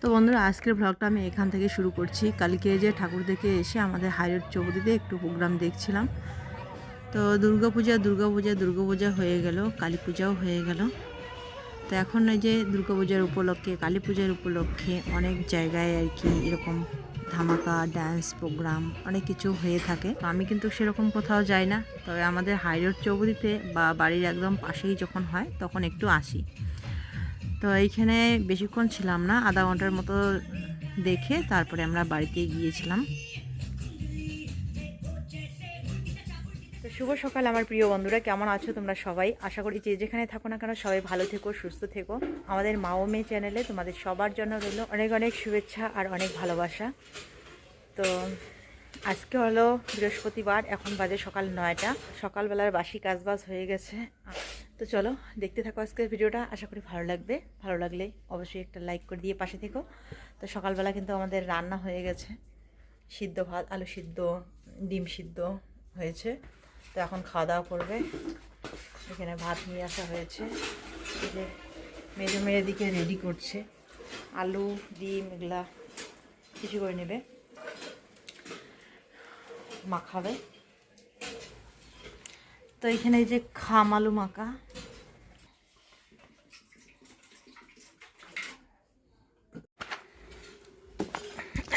তো বন্ধুরা, আজকের ব্লগটা আমি এখান থেকে শুরু করছি। কালকে যে ঠাকুর দেখে এসে আমাদের হাইরোড চৌধুরীতে একটু প্রোগ্রাম দেখছিলাম। তো দুর্গাপূজা দুর্গাপূজা দুর্গাপূজা হয়ে গেল কালী পূজাও হয়ে গেল। তো এখন এই যে দুর্গাপূজার উপলক্ষে কালী পূজার উপলক্ষে অনেক জায়গায় আর কি এরকম ধামাকা ড্যান্স প্রোগ্রাম অনেক কিছু হয়ে থাকে। তো আমি কিন্তু সেরকম কোথাও যাই না, তবে আমাদের হাইরোড চৌধুরীতে বা বাড়ির একদম পাশেই যখন হয়, তখন একটু আসি। তো এইখানে বেশিক্ষণ ছিলাম না, আধা ঘণ্টার মতো দেখে তারপরে আমরা বাড়িতে গিয়েছিলাম। তো শুভ সকাল আমার প্রিয় বন্ধুরা, কেমন আছো তোমরা সবাই? আশা করি যে যেখানে থাকো না কেন সবাই ভালো থেকো, সুস্থ থেকো। আমাদের মা ও মেয়ে চ্যানেলে তোমাদের সবার জন্য রইল অনেক অনেক শুভেচ্ছা আর অনেক ভালোবাসা। তো আজকে হলো বৃহস্পতিবার, এখন বাজে সকাল নয়টা। সকালবেলার বাসি কাজবাজ হয়ে গেছে। তো চলো, দেখতে থাকো আজকের ভিডিওটা। আশা করি ভালো লাগবে। ভালো লাগলে অবশ্যই একটা লাইক করে দিয়ে পাশে থেকো। তো সকালবেলা কিন্তু আমাদের রান্না হয়ে গেছে। সিদ্ধ ভাত, আলু সিদ্ধ, ডিম সিদ্ধ হয়েছে। তো এখন খাওয়া দাওয়া করবে। এখানে ভাত নিয়ে আসা হয়েছে। যে মেয়ের দিকে রেডি করছে। আলু, ডিম এগুলা কিছু করে নেবে। মাখাবে তো এখানে যে খাম আলু মাখা।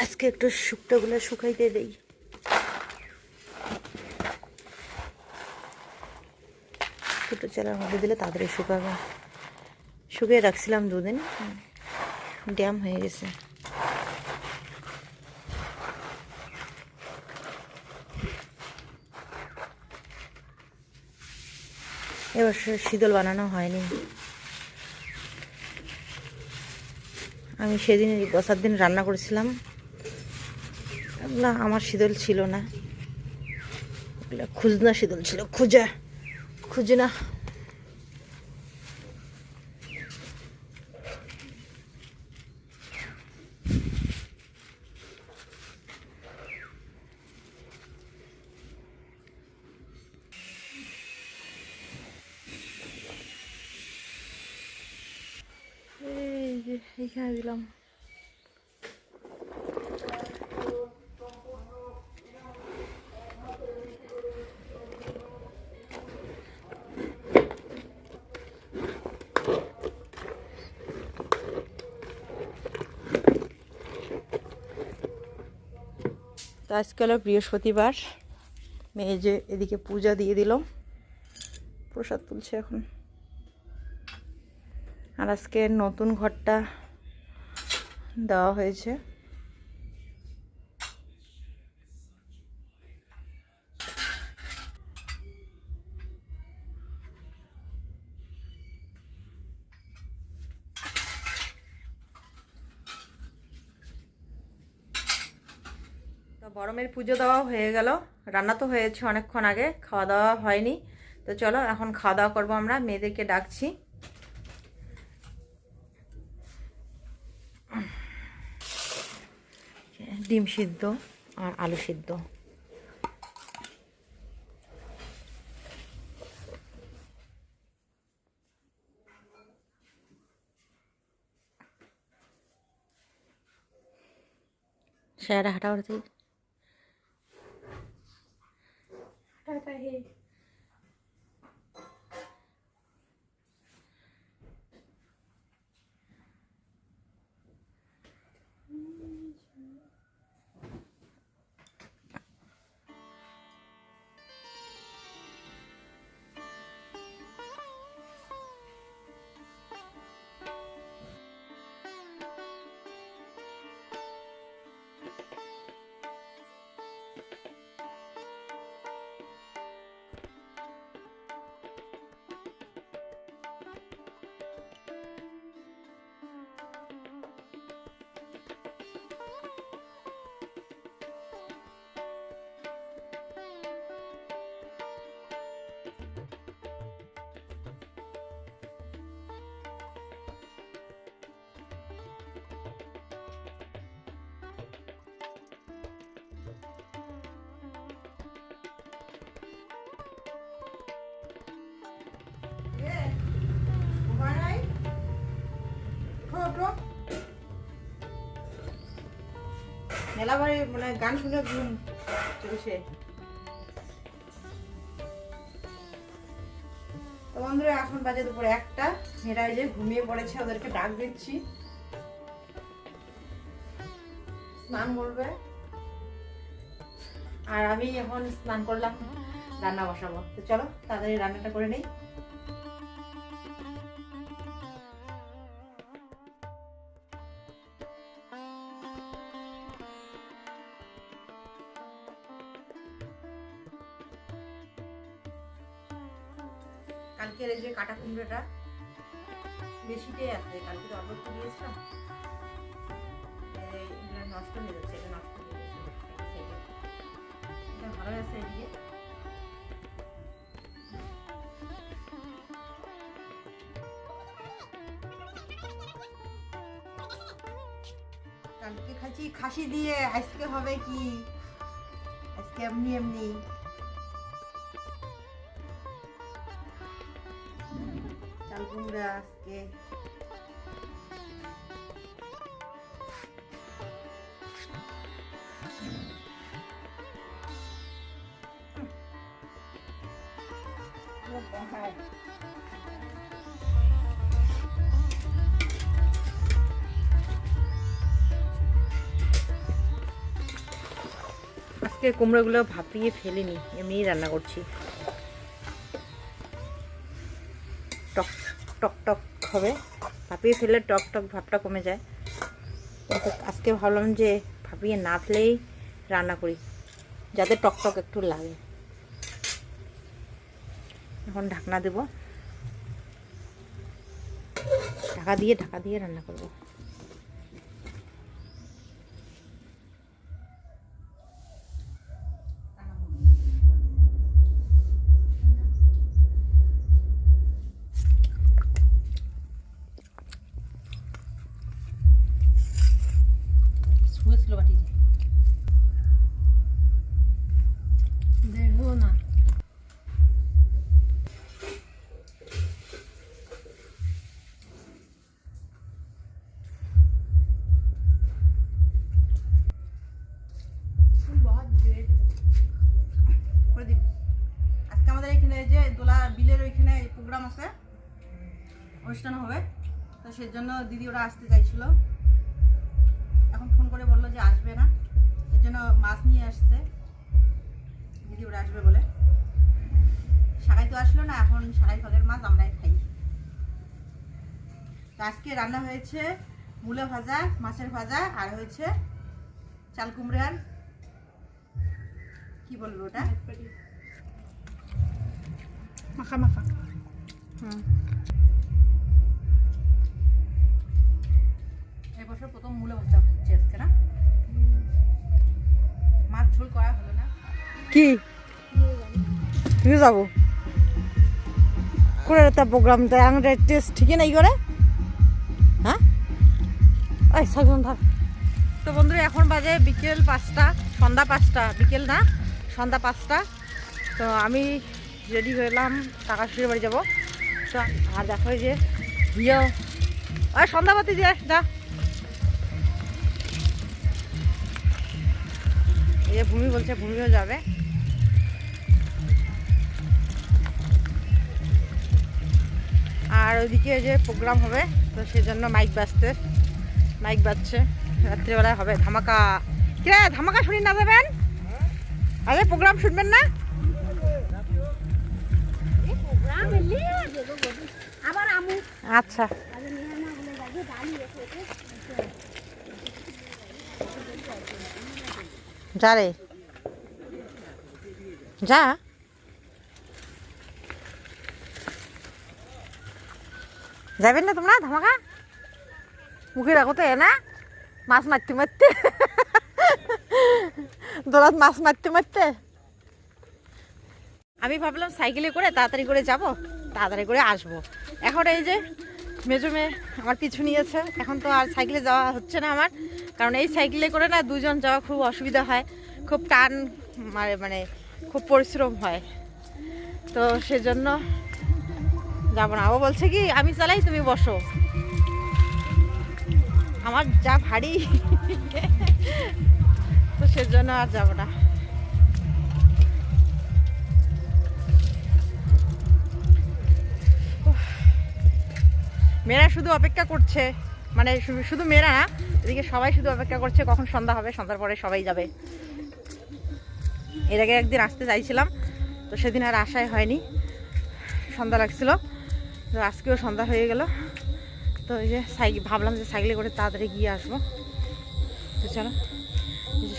আজকে একটু শুক্তোগুলো শুকাইতে দেই। ছোটো চালার মধ্যে দিলে তাড়াতাড়ি শুকাবে। শুকিয়ে রাখছিলাম দুদিন। ড্যাম হয়ে গেছে। এবার শীতল বানানো হয়নি। আমি সেদিন বসার দিন রান্না করেছিলাম। এগুলো আমার শীতল ছিল না। এগুলো খুঁজনা শীতল ছিল, খুঁজা। খুঁজনা এই যে, এইখানে দিলাম। আজকে হলো বৃহস্পতিবার। মেয়ে যে এদিকে পূজা দিয়ে দিল, প্রসাদ তুলছে এখন। আর আজকে নতুন ঘরটা দেওয়া হয়েছে। তো বরমের পুজো দেওয়া হয়ে গেল। রান্না তো হয়েছে অনেকক্ষণ আগে, খাওয়া দাওয়া হয়নি। তো চলো, এখন খাওয়া দাওয়া করব আমরা, মেয়েদেরকে ডাকছি। ডিম সিদ্ধ আর আলু সিদ্ধ। স্যার, হাঁটা উঠতে মেলা বাড়ি মানে গান শুনে ঘুম চলছে। তো বন্ধুরা, এখন বাজে দুপুরে একটা। মেয়েরা যে ঘুমিয়ে পড়েছে, ওদেরকে ডাক দিচ্ছি। স্নান করবে। আর আমি এখন স্নান করলাম, রান্না বসাবো। তো চলো, তাড়াতাড়ি রান্নাটা করে নেই। কুমড়োটা। বেশিটাই আছে, কালকে তো অল্প দিয়েছিলাম। নষ্ট হয়ে যাচ্ছে এটা নষ্ট হয়ে। এটা ভালো আছে এদিকে। কালকে খাচ্ছি, খাসি দিয়ে, আজকে হবে কি? আজকে এমনি এমনি। কুমড়া আজকে আজকে কুমড়োগুলো ভাপিয়ে ফেলিনি এমনিই রান্না করছি। টক টক টক হবে। ভাপিয়ে ফেললে টক টক ভাবটা কমে যায়। আজকে ভাবলাম যে ভাপিয়ে না ফেলেই রান্না করি, যাতে টক টক একটু লাগে। এখন ঢাকনা দেব। ঢাকা দিয়ে ঢাকা দিয়ে রান্না করব। তো সেই জন্য দিদি ওরা আসতে চাইছিল। এখন ফোন করে বলল যে আসবে না এর জন্য মাছ নিয়ে আসছে। দিদি ওরা আসবে বলে। সারাই তো আসলো না এখন সারাই ফলের মাছ আমরাই খাই। তো আজকে রান্না হয়েছে মূলো ভাজা মাছের ভাজা আর হয়েছে চাল কুমড়ার কি বলব ওটা? মাখা মাখা। হুম। এই বছর প্রথম মূলে হচ্ছে আজকে না? মাছ ঝোল করা হলো না? কি? তুই যাব? করে একটা প্রোগ্রাম তো আমাদের টেস্ট ঠিকই নাই করে? হ্যাঁ? ওই সাইজন ধর তো বন্ধুরা এখন বাজে বিকেল পাঁচটা সন্ধ্যা পাঁচটা বিকেল না সন্ধ্যা পাঁচটা। তো আমি রেডি হলাম টাকা শুয়ে বাড়ি যাব। তো আর দেখো যে ভিও ওই সন্ধ্যাবাতি যে যা। এই যে ভূমি বলছে, ভূমিও যাবে। আর ওইদিকে যে প্রোগ্রাম হবে, তো সেই জন্য মাইক বাজতে, মাইক বাজছে। রাত্রিবেলায় হবে ধামাকা। কিরে, ধামাকা শুনি না যাবেন? আরে, প্রোগ্রাম শুনবেন না? আচ্ছা। যা রে। যা। যাবেন না তোমরা ধামাকা? মুখে রাখো তো এ না? মাছ মারতে মারতে। দোলাত মাছ মারতে মারতে। আমি ভাবলাম সাইকেলে করে তাড়াতাড়ি করে যাব, তাড়াতাড়ি করে আসব। এখন এই যে মেজো মেয়ে আমার পিছু নিয়েছে। এখন তো আর সাইকেলে যাওয়া হচ্ছে না আমার। কারণ এই সাইকেলে করে না দুজন যাওয়া খুব অসুবিধা হয়। খুব টান মারে মানে খুব পরিশ্রম হয়। তো সেজন্য যাব না। ও বলছে কি, আমি চালাই, তুমি বসো। আমার যা ভারী। তো সেজন্য আর যাব না। মেয়েরা শুধু অপেক্ষা করছে মানে শুধু মেয়েরা না, এদিকে সবাই শুধু অপেক্ষা করছে কখন সন্ধ্যা হবে, সন্ধ্যার পরে সবাই যাবে। এর আগে একদিন আসতে চাইছিলাম, তো সেদিন আর আশাই হয়নি, সন্ধ্যা লাগছিল, তো আজকেও সন্ধ্যা হয়ে গেল। তো এই যে সাইকেল, ভাবলাম যে সাইকেলে করে তাড়াতাড়ি গিয়ে আসব। তো চলো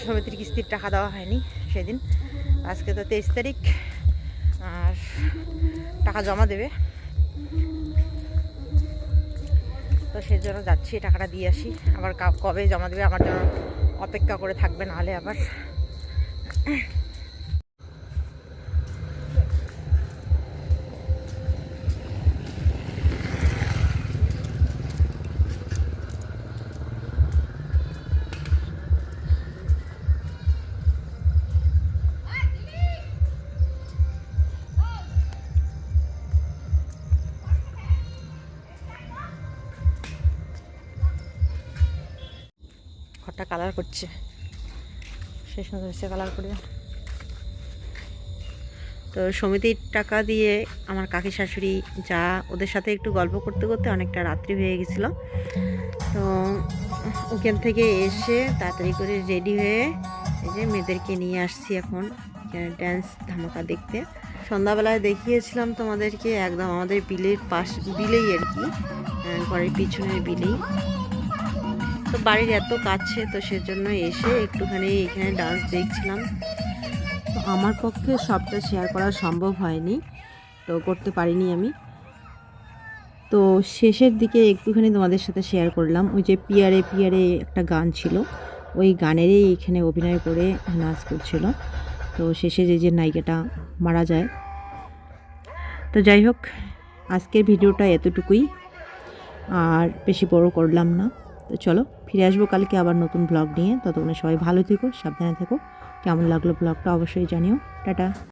সমিতির কিস্তির টাকা দেওয়া হয়নি সেদিন। আজকে তো তেইশ তারিখ, আর টাকা জমা দেবে। তো সেই জন্য যাচ্ছি, টাকাটা দিয়ে আসি। আবার কবে জমা দেবে আমার জন্য অপেক্ষা করে থাকবে নাহলে আবার। ঘরটা কালার করছে। সে সুন্দর হয়েছে কালার করে। তো সমিতির টাকা দিয়ে আমার কাকি শাশুড়ি যা ওদের সাথে একটু গল্প করতে করতে অনেকটা রাত্রি হয়ে গেছিল। তো ওখান থেকে এসে তাড়াতাড়ি করে রেডি হয়ে এই যে মেয়েদেরকে নিয়ে আসছি এখন। ড্যান্স ধামাকা দেখতে। সন্ধ্যাবেলায় দেখিয়েছিলাম তোমাদেরকে, একদম আমাদের বিলের পাশ, বিলেই আর কি ঘরের পিছনের বিলেই। তো বাড়ির এত কাছে, তো সেজন্য এসে একটুখানি এখানে ডান্স দেখছিলাম। তো আমার পক্ষে সবটা শেয়ার করা সম্ভব হয়নি, তো করতে পারিনি আমি। তো শেষের দিকে একটুখানি তোমাদের সাথে শেয়ার করলাম। ওই যে পিয়ারে পিয়ারে একটা গান ছিল, ওই গানেরই এখানে অভিনয় করে নাচ করছিল। তো শেষে যে যে নায়িকাটা মারা যায়। তো যাই হোক, আজকের ভিডিওটা এতটুকুই। আর বেশি বড় করলাম না। তো চলো ফিরে আসব কালকে আবার নতুন ব্লগ নিয়ে। ততক্ষণে সবাই ভালো থেকো, সাবধানে থেকো। কেমন লাগল ব্লগটা অবশ্যই জানিও। টাটা।